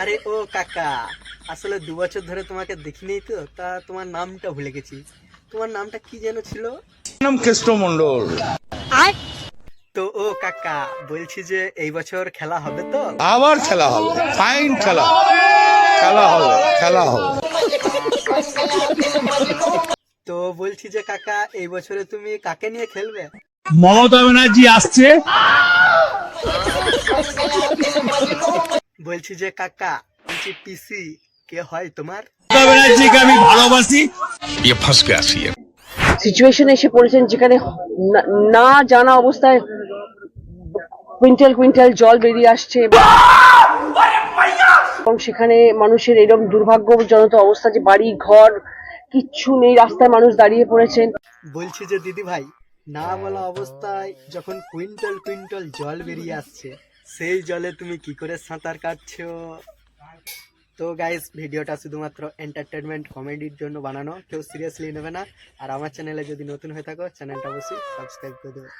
আরে ও কাকা আসলে দু বছর ধরে তোমাকে দেখিনি তো তা তোমার নামটা ভুলে গেছি। তোমার নামটা কি যেন ছিল? নাম কেষ্ট মন্ডল তো ও কাকা বলছি যে এই বছর খেলা হবে তো? আবার খেলা হবে ফাইন খেলা খেলা হবে খেলা হবে। তো বলছি যে কাকা এই বছরে তুমি কাকে নিয়ে খেলবে? মমতা ব্যানার্জি আসছে। বলছি যে কাকা বলছি পিসি কে হয় তোমার? আমি ভালোবাসি। সিচুয়েশন এসে পড়েছেন যেখানে না জানা অবস্থায় কুইন্টাল কুইন্টাল জল বেরিয়ে আসছে। এবং সেখানে মানুষের এরকম দুর্ভাগ্যজনক অবস্থা যে বাড়ি ঘর কিচ্ছু নেই রাস্তায় মানুষ দাঁড়িয়ে পড়েছেন। বলছি যে দিদি ভাই না বলা অবস্থায় যখন কুইন্টাল কুইন্টাল জল বেরিয়ে আসছে সেই জলে তুমি কি করে সাঁতার কাটছো? তো গাইস ভিডিওটা শুধুমাত্র এন্টারটেনমেন্ট কমেডির জন্য বানানো। কেউ সিরিয়াসলি নেবে না। আর আমার চ্যানেলে যদি নতুন হয়ে থাকো চ্যানেলটা অবশ্যই সাবস্ক্রাইব করে দেবে।